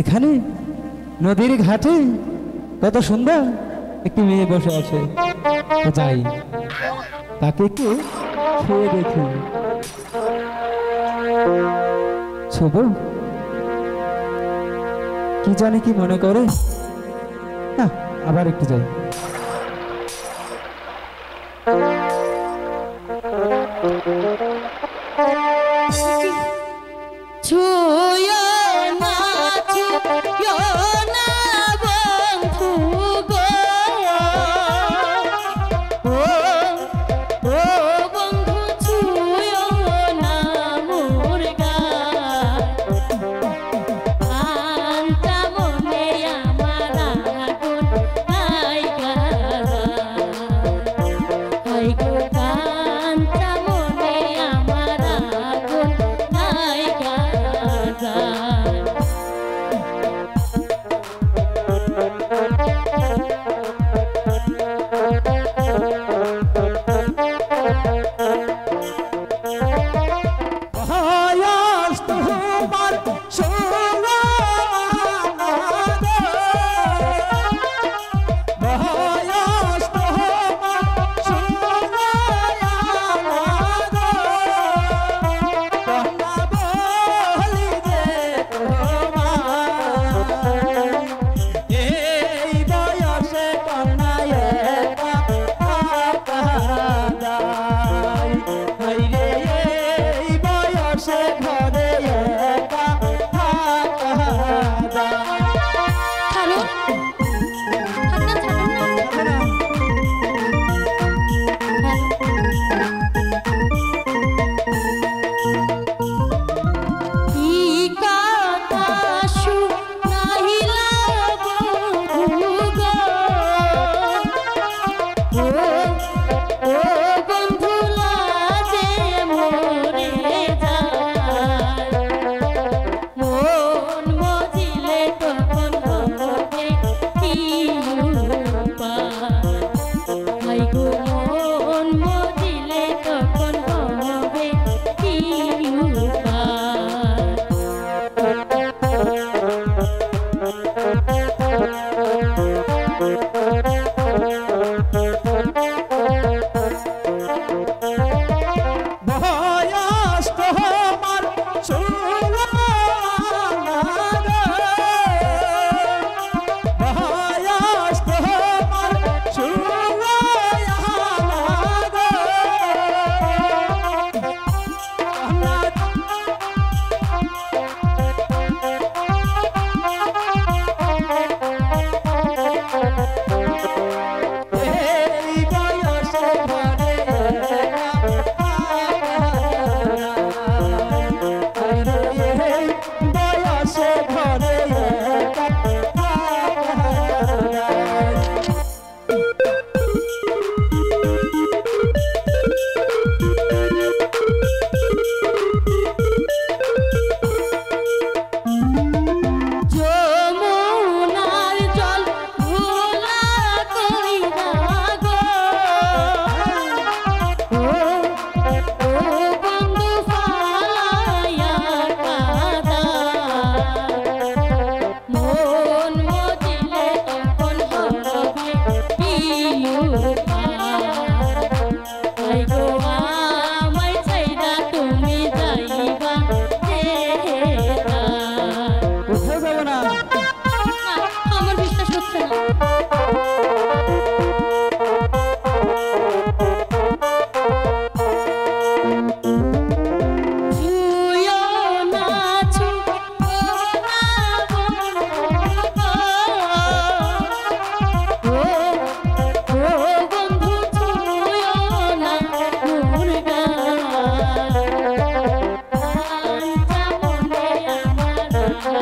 এখানে নদীর ঘাটে কত সুন্দর একটি মেয়ে বসে আছে। যাই, তাকে একটু শুয়ে দেখি। ছোব, কি জানে কি মনে করে? না, আবার একটু যাই। ছোয় Oh! Thank you.